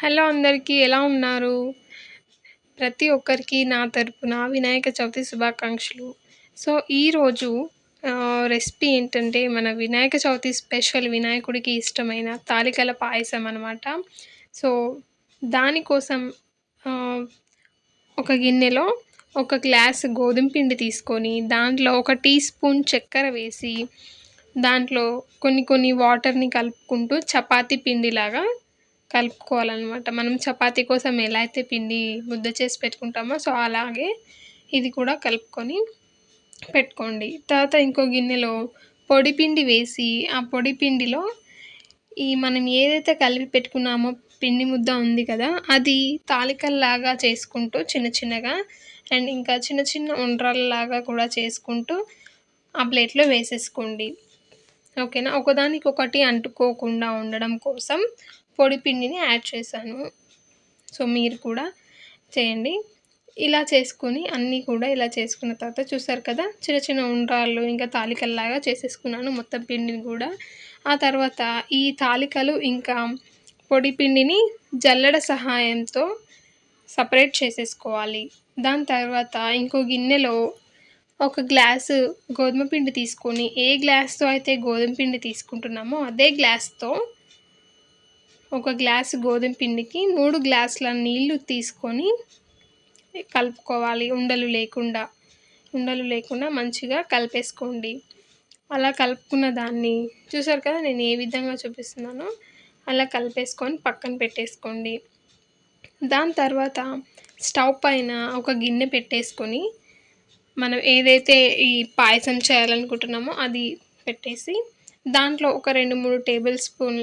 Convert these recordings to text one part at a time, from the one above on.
Hello అందరికీ ఎలా ఉన్నారు? ప్రతి ఒక్కరికి నా తరపున వినాయక చవితి శుభాకాంక్షలు. సో ఈరోజు రెసిపీ ఏంటంటే మన వినాయక చవితి స్పెషల్ వినాయకుడికి ఇష్టమైన తాలికల పాయసం అనమాట సో దానికోసం ఒక గిన్నెలో ఒక గ్లాస్ గోధుమ పిండి తీసుకొని దాంట్లో ఒక టీ స్పూన్ చక్కెర వేసి దాంట్లో కొన్ని కొన్ని వాటర్ని కలుపుకుంటూ చపాతీ పిండిలాగా కలుపుకోవాలన్నమాట. మనం చపాతీ కోసం ఎలా అయితే పిండి ముద్ద చేసి పెట్టుకుంటామో సో అలాగే ఇది కూడా కలుపుకొని పెట్టుకోండి. తర్వాత ఇంకో గిన్నెలో పొడి పిండి వేసి ఆ పొడి పిండిలో ఈ మనం ఏదైతే కలిపి పెట్టుకున్నామో పిండి ముద్ద ఉంది కదా అది తాలికల్లాగా చేసుకుంటూ చిన్న చిన్నగా అండ్ ఇంకా చిన్న చిన్న ఉండ్రాల్లాగా కూడా చేసుకుంటూ ఆ ప్లేట్లో వేసేసుకోండి. ఓకేనా? ఒకదానికి ఒకటి అంటుకోకుండా ఉండడం కోసం పొడి పిండిని యాడ్ చేశాను. సో మీరు కూడా చేయండి. ఇలా చేసుకొని అన్నీ కూడా ఇలా చేసుకున్న తర్వాత చూసారు కదా చిన్న చిన్న ఉండ్రాళ్ళు ఇంకా తాలికల్లాగా చేసేసుకున్నాను మొత్తం పిండిని కూడా. ఆ తర్వాత ఈ తాలికలు ఇంకా పొడి పిండిని జల్లెడ సహాయంతో సపరేట్ చేసేసుకోవాలి. దాని తర్వాత ఇంకో గిన్నెలో ఒక గ్లాసు గోధుమ పిండి తీసుకొని ఏ గ్లాస్తో అయితే గోధుమ పిండి తీసుకుంటున్నామో అదే గ్లాస్తో ఒక గ్లాసు గోధుమ పిండికి మూడు గ్లాసుల నీళ్ళు తీసుకొని కలుపుకోవాలి. ఉండలు లేకుండా ఉండలు లేకుండా మంచిగా కలిపేసుకోండి. అలా కలుపుకున్న దాన్ని చూసారు కదా నేను ఏ విధంగా చూపిస్తున్నానో అలా కలిపేసుకొని పక్కన పెట్టేసుకోండి. దాని తర్వాత స్టవ్ పైన ఒక గిన్నె పెట్టేసుకొని మనం ఏదైతే ఈ పాయసం చేయాలనుకుంటున్నామో అది పెట్టేసి దాంట్లో ఒక రెండు మూడు టేబుల్ స్పూన్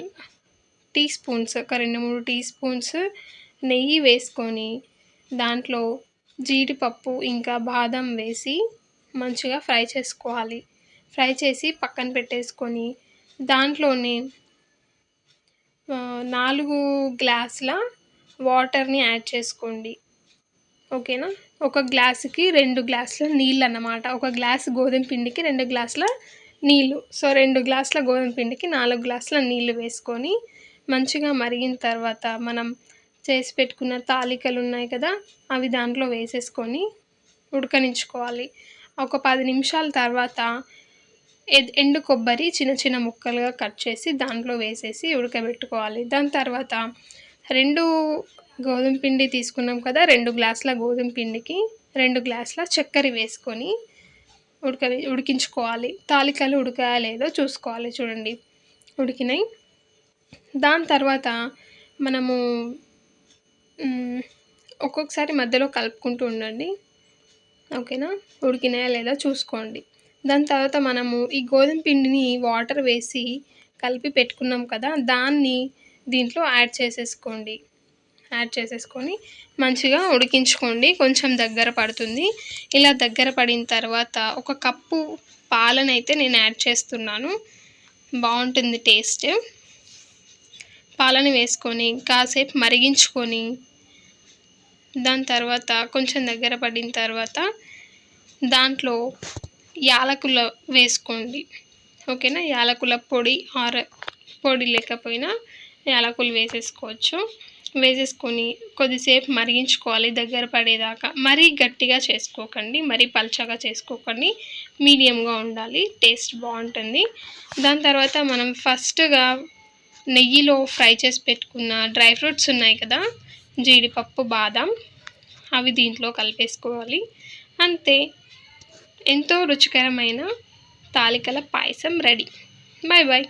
టీ స్పూన్స్ ఒక రెండు మూడు టీ స్పూన్స్ నెయ్యి వేసుకొని దాంట్లో జీడిపప్పు ఇంకా బాదం వేసి మంచిగా ఫ్రై చేసుకోవాలి. ఫ్రై చేసి పక్కన పెట్టేసుకొని దాంట్లోనే నాలుగు గ్లాసుల వాటర్ని యాడ్ చేసుకోండి. ఓకేనా? ఒక గ్లాసుకి రెండు గ్లాసుల నీళ్ళు అన్నమాట ఒక గ్లాస్ గోధుమ పిండికి రెండు గ్లాసుల నీళ్ళు. సో రెండు గ్లాసుల గోధుమ పిండికి నాలుగు గ్లాసుల నీళ్ళు వేసుకొని మంచిగా మరిగిన తర్వాత మనం చేసి పెట్టుకున్న తాలికలు ఉన్నాయి కదా అవి దాంట్లో వేసేసుకొని ఉడకనించుకోవాలి ఒక పది నిమిషాల తర్వాత ఎండు కొబ్బరి చిన్న చిన్న ముక్కలుగా కట్ చేసి దాంట్లో వేసేసి ఉడకబెట్టుకోవాలి. దాని తర్వాత రెండు గోధుమ పిండి తీసుకున్నాం కదా రెండు గ్లాసుల గోధుమ పిండికి రెండు గ్లాసుల చక్కెర వేసుకొని ఉడక ఉడికించుకోవాలి. తాలికలు ఉడకాయో లేదో చూసుకోవాలి. చూడండి ఉడికినాయి. దాని తర్వాత మనము ఒక్కొక్కసారి మధ్యలో కలుపుకుంటూ ఉండండి. ఓకేనా? ఉడికినాయా లేదా చూసుకోండి. దాని తర్వాత మనము ఈ గోధుమ పిండిని వాటర్ వేసి కలిపి పెట్టుకున్నాం కదా దాన్ని దీంట్లో యాడ్ చేసేసుకోండి. యాడ్ చేసేసుకొని మంచిగా ఉడికించుకోండి. కొంచెం దగ్గర పడుతుంది. ఇలా దగ్గర పడిన తర్వాత ఒక కప్పు పాలనైతే నేను యాడ్ చేస్తున్నాను. బాగుంటుంది టేస్ట్. పాలని వేసుకొని కాసేపు మరిగించుకొని దాని తర్వాత కొంచెం దగ్గర పడిన తర్వాత దాంట్లో యాలకుల వేసుకోండి. ఓకేనా? యాలకుల పొడి ఆర పొడి లేకపోయినా యాలకులు వేసేసుకోవచ్చు. వేసేసుకొని కొద్దిసేపు మరిగించుకోవాలి దగ్గర పడేదాకా. మరీ గట్టిగా చేసుకోకండి మరీ పల్చగా చేసుకోకండి. మీడియంగా ఉండాలి టేస్ట్ బాగుంటుంది. దాని తర్వాత మనం ఫస్ట్గా నెయ్యిలో ఫ్రై చేసి పెట్టుకున్న డ్రై ఫ్రూట్స్ ఉన్నాయి కదా జీడిపప్పు బాదం అవి దీంట్లో కలిపేసుకోవాలి. అంతే. ఎంతో రుచికరమైన తాలికల పాయసం రెడీ. Bye bye